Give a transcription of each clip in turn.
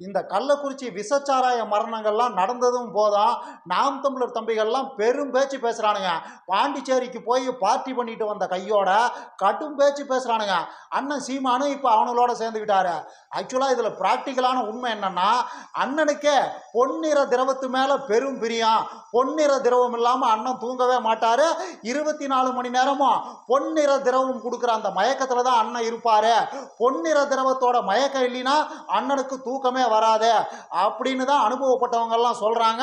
இந்த கள்ளக்குறிச்சி விசச்சாராய மரணங்கள்லாம் நடந்ததும் போதும் நாம் தமிழர் தம்பிகள்லாம் பெரும் பேச்சு பேசுகிறானுங்க பாண்டிச்சேரிக்கு போய் பார்ட்டி பண்ணிட்டு வந்த கையோட கடும் பேச்சு பேசுகிறானுங்க அண்ணன் சீமானும் இப்போ அவனுங்களோட சேர்ந்துக்கிட்டாரு ஆக்சுவலாக இதில் ப்ராக்டிக்கலான உண்மை என்னன்னா அண்ணனுக்கே பொன்னிற திரவத்து மேலே பெரும் பிரியம். பொன்னிற திரவம் இல்லாமல் அண்ணன் தூங்கவே மாட்டார். இருபத்தி நாலு மணி நேரமும் பொன்னிற திரவம் கொடுக்குற அந்த மயக்கத்தில் தான் அண்ணன் இருப்பார். பொன்னிற திரவத்தோட மயக்கம் இல்லைன்னா அண்ணனுக்கு தூக்கமே வராது அப்படின்னு தான் அனுபவப்பட்டவங்கெல்லாம் சொல்கிறாங்க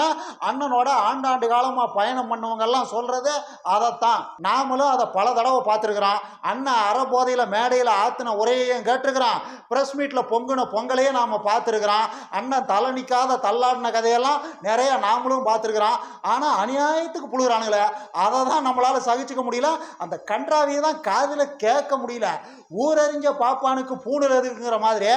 அண்ணனோட ஆண்டாண்டு காலமாக பயணம் பண்ணவங்கெல்லாம் சொல்கிறது அதைத்தான். நாமளும் அதை பல தடவை பார்த்துருக்குறோம். அண்ணன் அறபோதையில் மேடையில் ஆத்தின உரையையும் கேட்டிருக்கிறான். ப்ரெஸ் மீட்டில் பொங்குன பொங்கலையும் நாம் பார்த்துருக்குறோம். அண்ணன் தலை நிற்காத தள்ளாடின கதையெல்லாம் நிறைய நாமளும் பார்த்துருக்குறோம். ஆனால் அநியாயத்துக்கு புழுகிறானுங்களே அதை தான் நம்மளால் சகிச்சுக்க முடியல. அந்த கன்றாவியை தான் காதில் கேட்க முடியல. ஊரறிஞ்ச பாப்பானுக்கு பூணல் இருக்குங்கிற மாதிரி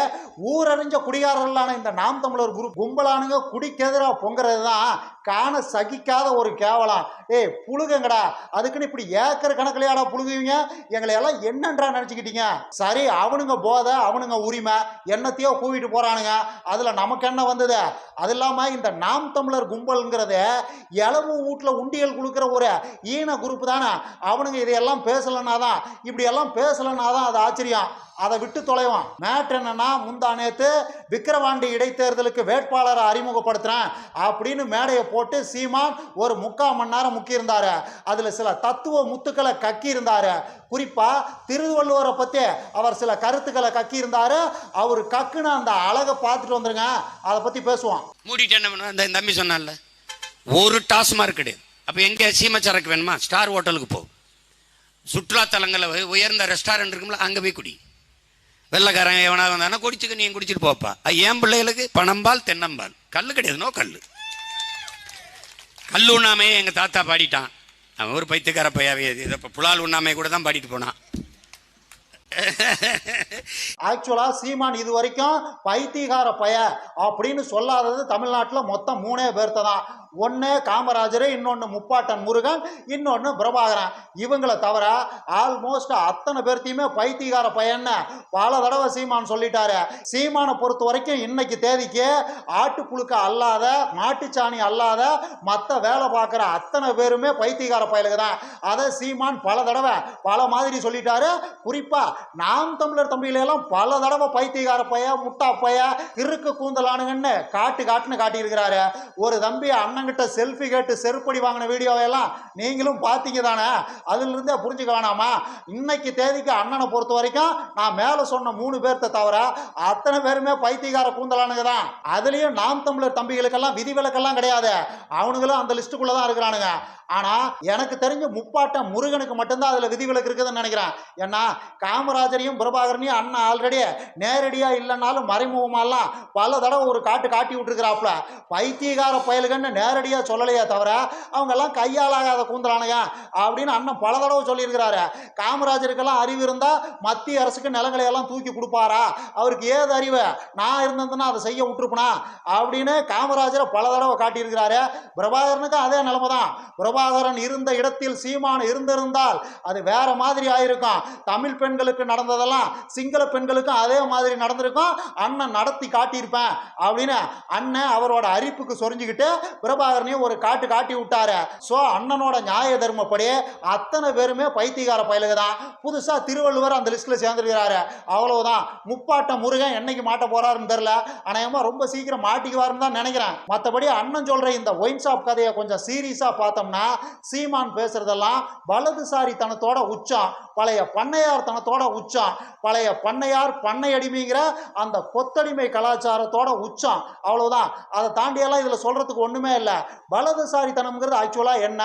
ஊரறிஞ்ச குடிகாரர்களான இந்த நாம் தமிழர் குரு கும்பலானுங்க குடிக்கெதிராக பொங்குறது தான் காண சகிக்காத ஒரு கேவலம். ஏய் புழுகுங்கடா. அதுக்குன்னு இப்படி ஏக்கர் கணக்கிலையாடா புழுகுவீங்க? எங்களை எல்லாம் என்னன்றா நினச்சிக்கிட்டீங்க? சரி அவனுங்க போதை அவனுங்க உரிமை. என்னத்தையோ கூவிட்டு போகிறானுங்க அதில் நமக்கு என்ன வந்தது? அது இல்லாமல் இந்த நாம் தமிழர் கும்பல்ங்கிறது இளவு வீட்டில் உண்டியல் கொடுக்குற ஒரு ஈன குரூப் தானே? அவனுங்க இதையெல்லாம் பேசலைன்னா தான் இப்படியெல்லாம் பேசலைன்னா தான் அது ஆச்சரியம். அதை விட்டு தொலைவான். மேட்ரு என்னன்னா முந்தா நேத்து விக்கிரவாண்டி இடைத்தேர்தலுக்கு வேட்பாளரை அறிமுகப்படுத்துறேன் அப்படின்னு மேடையை போட்டு சீமான் ஒரு முக்கால் மணி நேரம் முக்கியிருந்தாரு. அதில் சில தத்துவ முத்துக்களை கக்கி இருந்தாரு குறிப்பாக திருவள்ளுவரை பற்றி அவர் சில கருத்துக்களை கக்கி இருந்தாரு அவர் கக்குன்னு அந்த அழகை பார்த்துட்டு வந்துருங்க. அதை பற்றி பேசுவோம். மூடிட்டு என்ன பண்ணுவேன்? இந்த தம்பி சொன்னால ஒரு டாஸ்மார்க் கிடையாது அப்போ எங்கே சீமச்சரக்கு வேணுமா? ஸ்டார் ஹோட்டலுக்கு போ. சுற்றுலாத்தலங்களில் உய- உயர்ந்த ரெஸ்டாரண்ட் இருக்கும்ல அங்கே போய் குடி. வெள்ளக்காரன் எவனாவது வந்தானா குடிச்சுக்க நீ குடிச்சிட்டு போப்பா ஏன் பிள்ளைகளுக்கு? பணம்பால் தென்னம்பால். கல் கிடையாது நோ கல் கல் உண்ணாமையே எங்கள் தாத்தா பாடிட்டான். அவன் ஒரு பைத்தியக்கார பையாவே இதை இப்போ புலால் உண்ணாமையை கூட தான் பாடிட்டு போனான். ஆக்சுவலாக சீமான் இது வரைக்கும் பைத்தியகார பய அப்படின்னு சொல்லாதது தமிழ்நாட்டில் மொத்தம் மூணே பேர்த்த தான். ஒன்று காமராஜர் இன்னொன்று முப்பாட்டன் முருகன் இன்னொன்று பிரபாகரன். இவங்களை தவிர ஆல்மோஸ்ட் அத்தனை பேர்த்தையுமே பைத்தியகார பையன்னு பல தடவை சீமான் சொல்லிட்டாரு. சீமானை பொறுத்த வரைக்கும் இன்னைக்கு தேதிக்கு ஆட்டுப்புழுக்க அல்லாத மாட்டுச்சாணி அல்லாத மற்ற வேலை பார்க்குற அத்தனை பேருமே பைத்தியகார பயலுக்கு தான். அதை சீமான் பல தடவை பல மாதிரி சொல்லிட்டாரு. குறிப்பாக நாம் தமிழர் தம்பிகளெல்லாம் பல தடவை பைத்தியகார பைய முட்டா பைய கிறுக்கு கூந்தலானுங்கன்னு காட்டு காட்டுன்னு காட்டியிருக்கிறாரு. ஒரு தம்பி அண்ணன் அண்ணங்கிட்ட செல்ஃபி கேட்டு செருப்படி வாங்கின வீடியோவெல்லாம் நீங்களும் பார்த்தீங்க தானே? அதிலிருந்தே புரிஞ்சுக்க வேணாமா? இன்னைக்கு தேதிக்கு அண்ணனை பொறுத்த வரைக்கும் நான் மேலே சொன்ன மூணு பேர்த்த தவிர அத்தனை பேருமே பைத்தியகார கூந்தலானுங்க தான். அதுலேயும் நாம் தமிழர் தம்பிகளுக்கெல்லாம் விதிவிலக்கெல்லாம் கிடையாது. அவனுங்களும் அந்த லிஸ்ட்டுக்குள்ளே தான் இருக்கிறானுங்க. ஆனால் எனக்கு தெரிஞ்ச முப்பாட்டம் முருகனுக்கு மட்டும்தான் அதில் விதிவிலக்கு இருக்குதுன்னு நினைக்கிறேன். ஏன்னா காமராஜரையும் பிரபாகரனையும் அண்ணன் ஆல்ரெடி நேரடியாக இல்லைனாலும் மறைமுகமாலாம் பல தடவை ஒரு காட்டு காட்டி விட்டுருக்கிறாப்புல. பைத்தியகார பயலுகன்னு நேரடியாக சொல்லலையே தவிர அவங்கெல்லாம் கையாலாகாத கூந்தலானுங்க அப்படின்னு அண்ணன் பல தடவை சொல்லியிருக்கிறாரு. காமராஜருக்கெல்லாம் அறிவு இருந்தால் மத்திய அரசுக்கு நிலங்களை எல்லாம் தூக்கி கொடுப்பாரா? அவருக்கு ஏது அறிவு? நான் இருந்ததுன்னா அதை செய்ய விட்டுருப்பனா? அப்படின்னு காமராஜரை பல தடவை காட்டியிருக்கிறாரு. பிரபாகரனுக்கு அதே நிலைமை தான் பிரபா பிரபாகரன் இருந்த இடத்தில் சீமான் இருந்திருந்தால் அது வேற மாதிரி ஆயிருக்கும். தமிழ் பெண்களுக்கு நடந்ததெல்லாம் சிங்கள பெண்களுக்கும் அதே மாதிரி நடந்திருக்கும். அண்ணன் நடத்தி காட்டியிருப்பேன் அப்படின்னு அண்ணன் அவரோட அரிப்புக்கு சொரிஞ்சுக்கிட்டு பிரபாகரனையும் ஒரு காட்டு காட்டி விட்டாரு. ஸோ அண்ணனோட நியாய தர்மப்படி அத்தனை பேருமே பைத்தியகார பயலுக தான். புதுசாக திருவள்ளுவர் அந்த லிஸ்ட்டில் சேர்ந்துருக்கிறாரு. அவ்வளவுதான். முப்பாட்ட முருகன் என்னைக்கு மாட்ட போறாருன்னு தெரில அநேகமாக ரொம்ப சீக்கிரம் மாட்டிக்குவாருன்னு தான் நினைக்கிறேன். மற்றபடி அண்ணன் சொல்கிற இந்த ஒயின் ஷாப் கதையை கொஞ்சம் சீரியஸாக பார்த்தோம்னா சீமான் பேசுறதெல்லாம் வலதுசாரித்தனத்தோட உச்சம் பழைய பண்ணையார் தனத்தோட உச்சம் பழைய பண்ணையார் பண்ணை அடிமைங்கிற அந்த கொத்தடிமை கலாச்சாரத்தோட உச்சம் அவ்வளவுதான். அதை தாண்டியெல்லாம் இதில் சொல்கிறதுக்கு ஒன்றுமே இல்லை. வலதுசாரித்தனம்ங்கிறது ஆக்சுவலாக என்ன?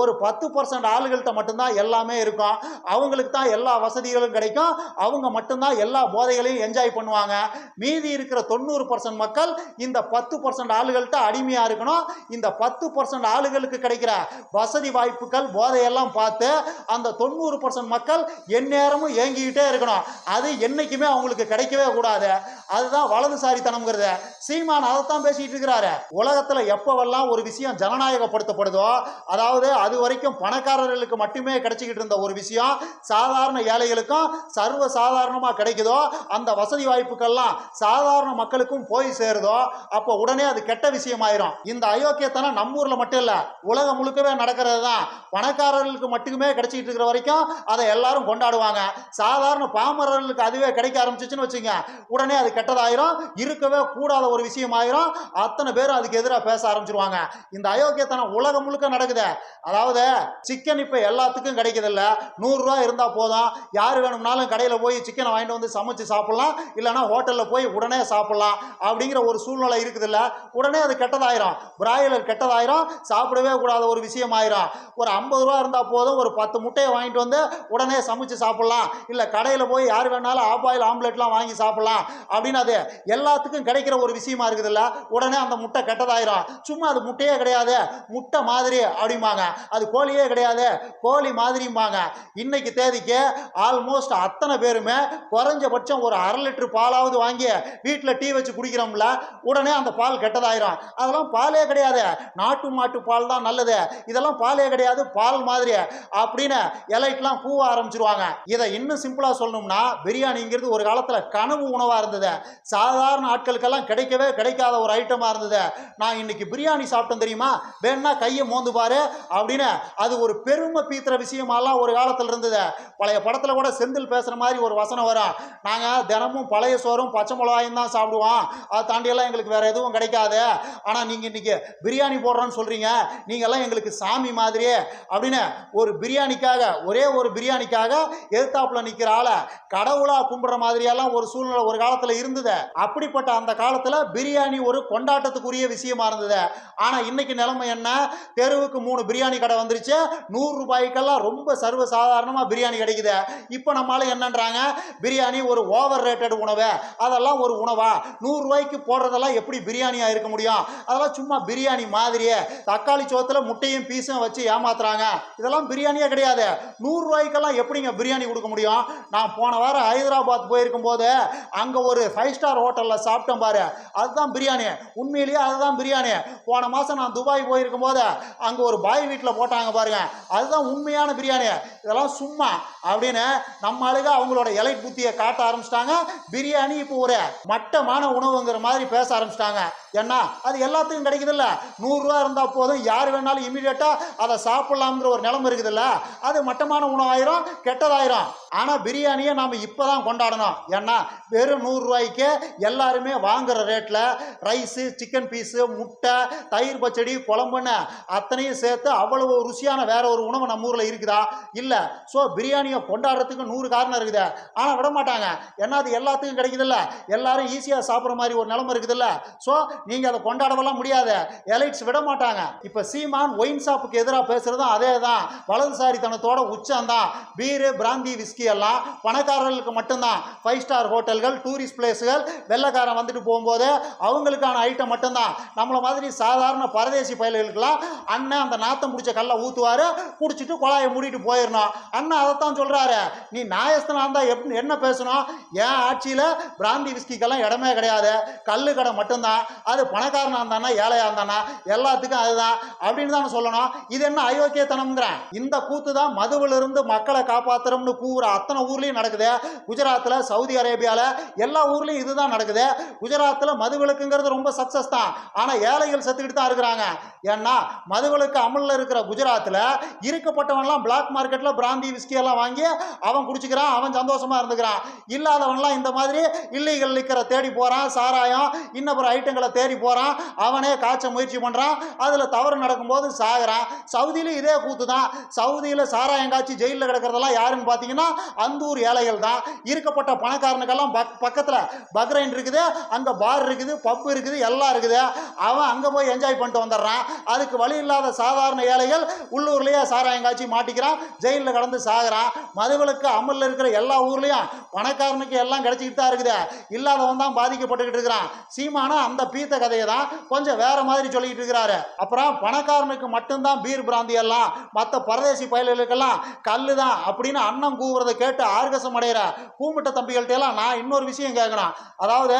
ஒரு பத்து பர்சன்ட் ஆளுகள்கிட்ட மட்டும்தான் எல்லாமே இருக்கும். அவங்களுக்கு தான் எல்லா வசதிகளும் கிடைக்கும். அவங்க மட்டும்தான் எல்லா போதைகளையும் என்ஜாய் பண்ணுவாங்க. மீதி இருக்கிற தொண்ணூறு பர்சன்ட் மக்கள் இந்த பத்து பர்சன்ட் ஆளுகள்கிட்ட அடிமையாக இருக்கணும். இந்த பத்து பர்சன்ட் ஆளுகளுக்கு கிடைக்கிற வசதி வாய்ப்புகள் போதையெல்லாம் பார்த்து அந்த தொண்ணூறு பர்சன்ட் மக்கள் எந்நேரமும் ஏங்கிக்கிட்டே இருக்கணும். அது என்றைக்குமே அவங்களுக்கு கிடைக்கவே கூடாது. அதுதான் வலதுசாரித்தனம்ங்கிறது. சீமான் அதைத்தான் பேசிக்கிட்டு இருக்கிறாரு. உலகத்தில் எப்போவெல்லாம் ஒரு விஷயம் ஜனநாயகப்படுத்தப்படுதோ அதாவது அது வரைக்கும் பணக்காரர்களுக்கு மட்டுமே கிடைச்சிக்கிட்டு இருந்த ஒரு விஷயம் சாதாரண ஏழைகளுக்கும் சர்வ சாதாரணமாக கிடைக்குதோ அந்த வசதி வாய்ப்புகள்லாம் சாதாரண மக்களுக்கும் போய் சேருதோ அப்போ உடனே அது கெட்ட விஷயம் ஆயிரும் இந்த அயோக்கியத்தனம் நம்ம ஊரில் மட்டும் இல்லை உலகம் முழுக்கவே நடக்கிறது தான் பணக்காரர்களுக்கு மட்டுமே கிடைச்சிட்டு இருக்கிற வரைக்கும் அதை எல்லாரும் கொண்டாடுவாங்க. சாதாரண பாமரர்களுக்கு அதுவே கிடைக்க ஆரம்பிச்சிச்சுன்னு வச்சுங்க. உடனே அது கெட்டதாயிரும் இருக்கவே கூடாத ஒரு விஷயம் ஆயிரும் அத்தனை பேரும் அதுக்கு எதிராக பேச ஆரம்பிச்சிருவாங்க. இந்த அயோக்கியத்தனம் உலகம் முழுக்க நடக்குது. அதாவது சிக்கன் இப்போ எல்லாத்துக்கும் கிடைக்குது இல்ல நூறுரூவா இருந்தால் போதும். யார் வேணும்னாலும் கடையில் போய் சிக்கனை வாங்கிட்டு வந்து சமைச்சு சாப்பிட்லாம். இல்லைன்னா ஹோட்டலில் போய் உடனே சாப்பிட்லாம். அப்படிங்கிற ஒரு சூழ்நிலை இருக்குதுல்ல. உடனே அது கெட்டதாயிரும். பிராய்லர் கெட்டதாயிரும். சாப்பிடவே கூடாத ஒரு விஷயம் ஆயிரும் ஒரு ஐம்பது ரூபா இருந்தால் போதும் ஒரு பத்து முட்டையை வாங்கிட்டு வந்து உடனே சமைச்சு சாப்பிட்லாம். இல்லை கடையில் போய் யார் வேணாலும் ஆப்பாயில் ஆம்லெட்லாம் வாங்கி சாப்பிட்லாம். அப்படின்னு அது எல்லாத்துக்கும் கிடைக்கிற ஒரு விஷயமா இருக்குதுல்ல? உடனே அந்த முட்டை கெட்டதாயிரும். சும்மா அது முட்டையே கிடையாது. முட்டை மாதிரி அப்படிம்பாங்க. அது கோழியே கிடையாது. கோழி மாதிரிம்பாங்க. இன்னைக்கு தேதிக்கு ஆல்மோஸ்ட் அத்தனை பேருமே குறைஞ்சபட்சம் ஒரு அரை லிட்டர் பாலாவது வாங்கி வீட்டில் டீ வச்சு குடிக்கிறோம்ல உடனே அந்த பால் கெட்டதாயிரும். அதெல்லாம் பாலே கிடையாது. நாட்டு மாட்டு பால் தான் நல்லது. இதெல்லாம் பாலே கிடையாது பால் மாதிரி அப்படின்னு எலைட்லாம் பூவ ஆரம்பிச்சிருவாங்க. இதை இன்னும் சிம்பிளாக சொல்லணும்னா பிரியாணிங்கிறது ஒரு காலத்தில் கனவு உணவாக இருந்தது. சாதாரண ஆட்களுக்கெல்லாம் கிடைக்கவே கிடைக்காத ஒரு ஐட்டமாக இருந்தது. நான் இன்னைக்கு பிரியாணி சாப்பிட்டேன் தெரியுமா? வேணா கையை மோந்து பாரு அப்படின்னு அது ஒரு பெருமை பீத்துற விஷயமாலாம் ஒரு காலத்தில் இருந்தது. பழைய படத்தில் கூட செந்தில் பேசுகிற மாதிரி ஒரு வசனம் வரும். நாங்கள் தினமும் பழைய சோறும் பச்சை மிளகாயும் தான் சாப்பிடுவோம். அதை தாண்டியெல்லாம் எங்களுக்கு வேறு எதுவும் கிடைக்காது. ஆனால் நீங்கள் இன்னைக்கு பிரியாணி போடுறோன்னு சொல்கிறீங்க நீங்க எல்லாம் எங்களுக்கு சாமி மாதிரியே அப்படின்னு ஒரு பிரியாணிக்காக ஒரே ஒரு பிரியாணிக்காக எதிர்த்தாப்புல நிக்கிற ஆளை கடவுளா கும்பிடுற மாதிரியெல்லாம் ஒரு சூழ்நிலை ஒரு காலத்துல இருந்தது. அப்படிப்பட்ட அந்த காலத்துல பிரியாணி ஒரு கொண்டாட்டத்துக்குரிய விஷயமா இருந்தது. ஆனா இன்னைக்கு நிலைமை என்ன? தெருவுக்கு மூணு பிரியாணி கடை வந்துருச்சு. நூறு ரூபாய்க்கெல்லாம் ரொம்ப சர்வ சாதாரணமா பிரியாணி கிடைக்குது. இப்போ நம்மளால என்னன்றாங்க? பிரியாணி ஒரு ஓவர் ரேட்டட் உணவு. அதெல்லாம் ஒரு உணவா? நூறு ரூபாய்க்கு போடுறதெல்லாம் எப்படி பிரியாணியா இருக்க முடியும்? அதெல்லாம் சும்மா பிரியாணி மாதிரியே. தக்காளி சோத்துல முட்டையும் பீஸும் வச்சு ஏமாத்துறாங்க. இதெல்லாம் பிரியாணியே கிடையாது. நூறுரூவாய்க்கெல்லாம் எப்படிங்க பிரியாணி கொடுக்க முடியும்? நான் போன வாரம் ஹைதராபாத் போயிருக்கும் போது அங்க ஒரு ஃபைவ் ஸ்டார் ஹோட்டல்ல சாப்பிட்டேன் பாரு. அதுதான் பிரியாணி. உண்மையிலேயே அதுதான் பிரியாணி. போன மாதம் நான் துபாய் போயிருக்கும் போது அங்கே ஒரு பாய் வீட்டில் போட்டாங்க பாருங்க. அதுதான் உண்மையான பிரியாணி. இதெல்லாம் சும்மா அப்படின்னு நம்ம அழுக அவங்களோட இலை புத்தியை காட்ட ஆரம்பிச்சிட்டாங்க. பிரியாணி இப்போ ஒரு மட்டமான உணவுங்கிற மாதிரி பேச ஆரம்பிச்சிட்டாங்க. ஏன்னா அது எல்லாத்துக்கும் கிடைக்குதுல்ல. நூறுரூவா இருந்தால் போதும். யார் வேணாலும் இமீடியட்டாக அதை சாப்பிட்லாம்ங்கிற ஒரு நிலைமை இருக்குதுல்ல? அது மட்டமான உணவாயிரும் கெட்டதாயிரும். ஆனால் பிரியாணியை நாம் இப்போ தான் கொண்டாடணும். ஏன்னா வெறும் நூறுரூவாய்க்கு எல்லாருமே வாங்குற ரேட்டில் ரைஸு சிக்கன் பீஸு முட்டை தயிர் பச்சடி குழம்புன்னு அத்தனையும் சேர்த்து அவ்வளவு ருசியான வேற ஒரு உணவு நம்ம ஊரில் இருக்குதா? இல்லை. ஸோ பிரியாணியை கொண்டாடுறதுக்கு நூறு காரணம் இருக்குது. ஆனால் விட மாட்டாங்க. ஏன்னா அது எல்லாத்துக்கும் கிடைக்குதுல்ல. எல்லாரும் ஈஸியாக சாப்பிட்ற மாதிரி ஒரு நிலைமை இருக்குதுல்ல. ஸோ நீங்கள் அதை கொண்டாடவெல்லாம் முடியாது. எலைட்ஸ் விட மாட்டாங்க. இப்போ சீமான் ஒயின்ஸ் ஷாப்புக்கு எதிராக பேசுகிறதும் அதே தான் வலதுசாரித்தனத்தோட உச்சந்தான் பீரு பிராந்தி விஸ்கி எல்லாம் பணக்காரர்களுக்கு மட்டும்தான். ஃபைவ் ஸ்டார் ஹோட்டல்கள் டூரிஸ்ட் பிளேஸுகள் வெள்ளைக்காரன் வந்துட்டு போகும்போது அவங்களுக்கான ஐட்டம் மட்டும்தான். நம்மளை மாதிரி சாதாரண பரதேசி பயல்களுக்கெல்லாம் அண்ணன் அந்த நாத்தம் பிடிச்ச கல்லை ஊற்றுவார் குடிச்சிட்டு குழாயை மூடிட்டு போயிடணும். அண்ணன் அதைத்தான் சொல்கிறாரு நீ நாயஸ்தனா இருந்தால் எப் என்ன பேசணும்? என் ஆட்சியில் பிராந்தி விஸ்கிக்கெல்லாம் இடமே கிடையாது. கல்லு கடை மட்டும்தான். அது பணக்காரனாக இருந்தானா ஏழையாக இருந்தானா? எல்லாத்துக்கும் அதுதான். அப்படின்னு தான் சொல்லணும். இது என்ன அயோக்கியத்தனம்ங்கிற? இந்த கூத்து தான் மதுவிலிருந்து மக்களை காப்பாத்துறோம்னு கூற அத்தனை ஊர்லயும் நடக்குது. குஜராத்தில் சவுதி அரேபியாவில் எல்லா ஊர்லயும் இதுதான் நடக்குது. குஜராத்தில் மதுவிலக்குங்கிறது ரொம்ப சக்சஸ் தான். ஆனால் ஏழைகள் செத்துக்கிட்டு தான் இருக்கிறாங்க. ஏன்னா மதுவிலக்கு அமலில் இருக்கிற குஜராத்தில் இருக்கப்பட்டவன்லாம் பிளாக் மார்க்கெட்டில் பிராந்தி விஸ்கி எல்லாம் வாங்கி அவன் குடிச்சுக்கிறான் அவன் சந்தோஷமா இருந்துக்கிறான். இல்லாதவன்லாம் இந்த மாதிரி இல்லீகல் லிக்கரை தேடி போகிறான் சாராயம் இன்னொரு ஐட்டங்களை தேடி போகிறான் அவனே காய்ச்ச முயற்சி பண்ணுறான் அதில் தவறு நடக்கும்போது சாகுறான் சவுதியிலும் இதே கூத்து தான். சவுதியில் சாராயங்காய்ச்சி ஜெயிலில் கிடக்கிறதெல்லாம் யாருன்னு பார்த்தீங்கன்னா அந்தூர் ஏழைகள் தான். இருக்கப்பட்ட பணக்காரனுக்கெல்லாம் பக் பக்கத்தில் பக்ரைன் இருக்குது அங்கே பார் இருக்குது பப் இருக்குது எல்லாம் இருக்குது. அவன் அங்கே போய் என்ஜாய் பண்ணிட்டு வந்துடுறான். அதுக்கு வழி இல்லாத சாதாரண ஏழைகள் உள்ளூர்லேயே சாராயங்காய்ச்சி மாட்டிக்கிறான் ஜெயிலில் கடந்து சாகிறான். மதுவிலக்கு அமலில் இருக்கிற எல்லா ஊர்லேயும் பணக்காரனுக்கு எல்லாம் கிடைச்சிக்கிட்டு தான் இருக்குது. இல்லாதவன் தான் பாதிக்கப்பட்டுக்கிட்டு இருக்கிறான். சீமானா அந்த பீத்த கதையை தான் கொஞ்சம் வேற மாதிரி சொல்லிக்கிட்டு இருக்கிறாரு. அப்புறம் பணக்காரனுக்கு மட்டும் மட்டும்தான் பீர் பிராந்தி எல்லாம் மற்ற பரதேசி பயல்களுக்கெல்லாம் கல் தான் அப்படின்னு அண்ணன் கூவுறதை கேட்டு ஆர்கசம் அடைகிற கூமிட்ட தம்பிகள்கிட்ட எல்லாம் நான் இன்னொரு விஷயம் கேட்கணும் அதாவது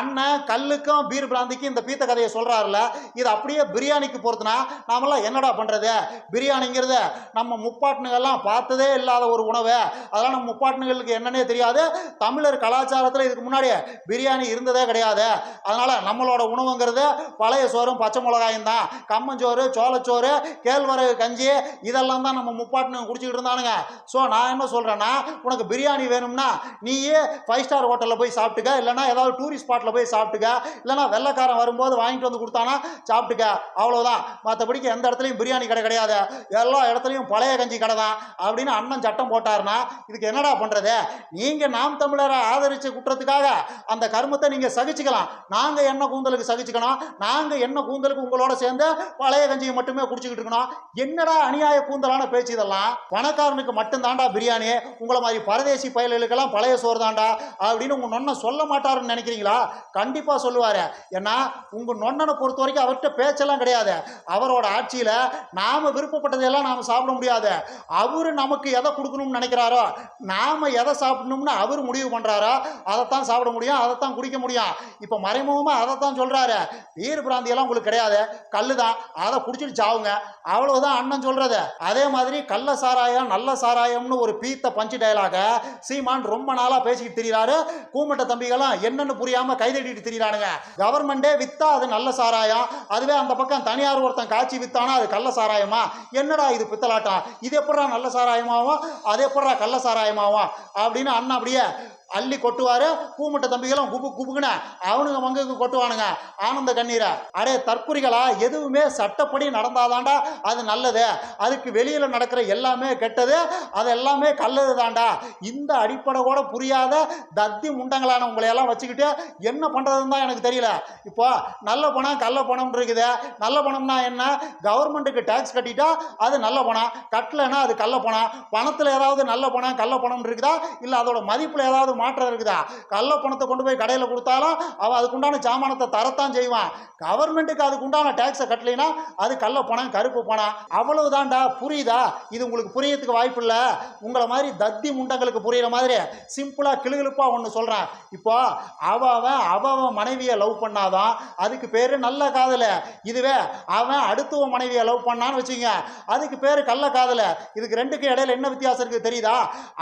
அண்ணன் கல்லுக்கும் பீர் பிராந்திக்கும் இந்த பீத்த கதையை சொல்றாருல இது அப்படியே பிரியாணிக்கு பொறுத்துனா நாமெல்லாம் என்னடா பண்றது? பிரியாணிங்கிறது நம்ம முப்பாட்டனுங்கெல்லாம் பார்த்ததே இல்லாத ஒரு உணவு. அதெல்லாம் நம்ம முப்பாட்டனுங்களுக்கு என்னன்னே தெரியாது. தமிழர் கலாச்சாரத்தில் இதுக்கு முன்னாடி பிரியாணி இருந்ததே கிடையாது. அதனால நம்மளோட உணவுங்கிறது பழைய சோறும் பச்சை மிளகாயும் தான். கம்மஞ்சோறு சோளச்சோறு கேழ்வரகு கஞ்சி இதெல்லாம் தான் நம்ம முப்பாட்டனுங்க குடிச்சிக்கிட்டு இருந்தானுங்க. ஸோ நான் என்ன சொல்கிறேன்னா உனக்கு பிரியாணி வேணும்னா நீயே ஃபைவ் ஸ்டார் ஹோட்டலில் போய் சாப்பிட்டுக்க இல்லைன்னா ஏதாவது டூரிஸ்ட் ஸ்பாட்டில் போய் சாப்பிட்டுக்க இல்லைன்னா வெள்ளைக்காரன் வரும்போது வாங்கிட்டு வந்து கொடுத்தானா சாப்பிட்டுக்க. அவ்வளோதான் மற்றபடிக்கு எந்த இடத்துலையும் பிரியாணி கடை கிடையாது. எல்லா இடத்துலையும் பழைய கஞ்சி கடை தான். அப்படின்னு அண்ணன் சட்டம் போட்டாருன்னா இதுக்கு என்னடா பண்ணுறது நீங்கள் நாம் தமிழரை ஆதரித்த குற்றத்துக்காக அந்த கர்மத்தை நீங்கள் சகிச்சுக்கலாம். நாங்கள் என்ன கூந்தலுக்கு சகிச்சுக்கணும்? நாங்கள் என்ன கூந்தலுக்கு உங்களோட சேர்ந்து பழைய கஞ்சியை மட்டுமே குடிச்சுக்கிட்டு இருக்கணும். என்னடா அநியாய கூந்தலான பேச்சு இதெல்லாம்? பணக்காரனுக்கு மட்டும் தாண்டா பிரியாணி. உங்களை மாதிரி பரதேசி பயல்களுக்கெல்லாம் பழைய சோறு தாண்டா அப்படின்னு உங்கள் நொண்ணை சொல்ல மாட்டாருன்னு நினைக்கிறீங்களா? கண்டிப்பாக சொல்லுவார். ஏன்னா உங்கள் நொண்ணனை பொறுத்த வரைக்கும் அவர்கிட்ட பேச்செல்லாம் கிடையாது. அவரோட ஆட்சியில் நாம் விருப்பப்பட்டதையெல்லாம் நாம் சாப்பிட முடியாது. அவர் நமக்கு எதை கொடுக்கணும்னு நினைக்கிறாரோ நாம் எதை சாப்பிடணும்னு அவர் முடிவு பண்ணுறாரோ அதைத்தான் சாப்பிட முடியும் அதைத்தான் குடிக்க முடியும். இப்போ மறைமுகமாக அதைத்தான் சொல்கிறாரு வீர் பிராந்தியெல்லாம் உங்களுக்கு கிடையாது. கல்லு தான் அதை குடிச்சிட்டு சாவுங்க. அவ்வளவுதான் அண்ணன் சொல்றது. அதே மாதிரி கள்ள சாராயம் நல்ல சாராயம்னு ஒரு பீத்த பஞ்சு டயலாக சீமான் ரொம்ப நாளா பேசிக்கிட்டு திரியிறாரு. கூமட்ட தம்பிகளும் என்னன்னு புரியாம கைதட்டிட்டு திரிகிறானுங்க கவர்மெண்டே வித்தா அது நல்ல சாராயம். அதுவே அந்த பக்கம் தனியார் ஒருத்தன் காய்ச்சி வித்தானா அது கள்ள சாராயமா? என்னடா இது பித்தலாட்டம்? இது எப்படா நல்ல சாராயமாவும்? அது எப்படா கள்ள சாராயமாவும்? அப்படின்னு அண்ணன் அப்படியே அள்ளி கொட்டுவாரு. கூமுட்ட தம்பிகளும் குபு குபுக்குன்னு அவனுங்க மங்குக்கு கொட்டுவானுங்க. ஆனந்த கண்ணீரை. அடே தற்குறிகளா எதுவுமே சட்டப்படி நடந்தாதாண்டா அது நல்லது. அதுக்கு வெளியில் நடக்கிற எல்லாமே கெட்டது. அது எல்லாமே கல்லது தாண்டா இந்த அடிப்படை கூட புரியாத தத்தி முண்டங்களான உங்களை எல்லாம் வச்சுக்கிட்டு என்ன பண்ணுறதுன்னு தான் எனக்கு தெரியல. இப்போ நல்ல பணம் கள்ள பணம் இருக்குது. நல்ல பணம்னா என்ன? கவர்மெண்ட்டுக்கு டேக்ஸ் கட்டிட்டா அது நல்ல பணம். கட்டலைன்னா அது கள்ள பணம். பணத்தில் ஏதாவது நல்ல பணம் கள்ள பணம் இருக்குதா? இல்லை அதோட மதிப்பில் ஏதாவது மாற்றம் இருக்குதா? கள்ள பணத்தை கொண்டு போய் கடையில் கொடுத்தாலும் அவன் அதுக்குண்டான சாமானத்தை தரத்தான் செய்வான். கவர்மெண்ட்டுக்கு அதுக்குண்டான டேக்ஸை கட்டலைன்னா அது கள்ள பணம் கருப்பு பணம். அவ்வளவுதான்டா புரியுதா? இது உங்களுக்கு புரியறதுக்கு வாய்ப்பு இல்லை. உங்களை மாதிரி தத்தி முண்டங்களுக்கு புரியிற மாதிரி சிம்பிளாக கிளுகிழுப்பாக ஒன்று சொல்கிறேன் இப்போ அவன் அவன் மனைவியை லவ் பண்ணாதான் அதுக்கு பேர் நல்ல காதலை. இதுவே அவன் அடுத்தவ மனைவியை லவ் பண்ணான்னு வச்சுங்க அதுக்கு பேர் கள்ள காதலை. இதுக்கு ரெண்டுக்கும் இடையில என்ன வித்தியாசம் இருக்குது தெரியுதா?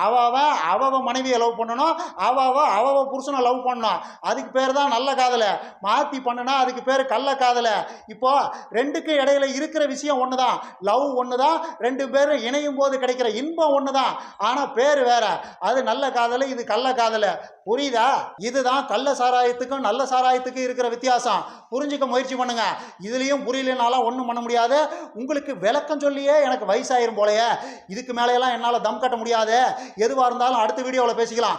அவன் அவன் மனைவியை லவ் பண்ணணும் அவாவா அவ புருஷனை லவ் பண்ணோம் அதுக்கு பேர் தான் நல்ல காதலை. மாற்றி பண்ணுனா அதுக்கு பேர் கள்ள காதலை. இப்போ ரெண்டுக்கு இடையில இருக்கிற விஷயம் ஒன்று தான் லவ் ஒன்று தான் ரெண்டு பேரும் இணையும் போது கிடைக்கிற இன்பம் ஒன்று தான் ஆனால் பேர் வேற. அது நல்ல காதலை இது கள்ள காதலை. புரியுதா? இதுதான் கள்ள சாராயத்துக்கும் நல்ல சாராயத்துக்கும் இருக்கிற வித்தியாசம். புரிஞ்சுக்க முயற்சி பண்ணுங்க. இதுலேயும் புரியலனாலாம் ஒன்றும் பண்ண முடியாது. உங்களுக்கு விளக்கம் சொல்லியே எனக்கு வயசாயிரும் போலயே. இதுக்கு மேலேயெல்லாம் என்னால் தம் கட்ட முடியாது. எதுவாக இருந்தாலும் அடுத்த வீடியோவில் பேசிக்கலாம்.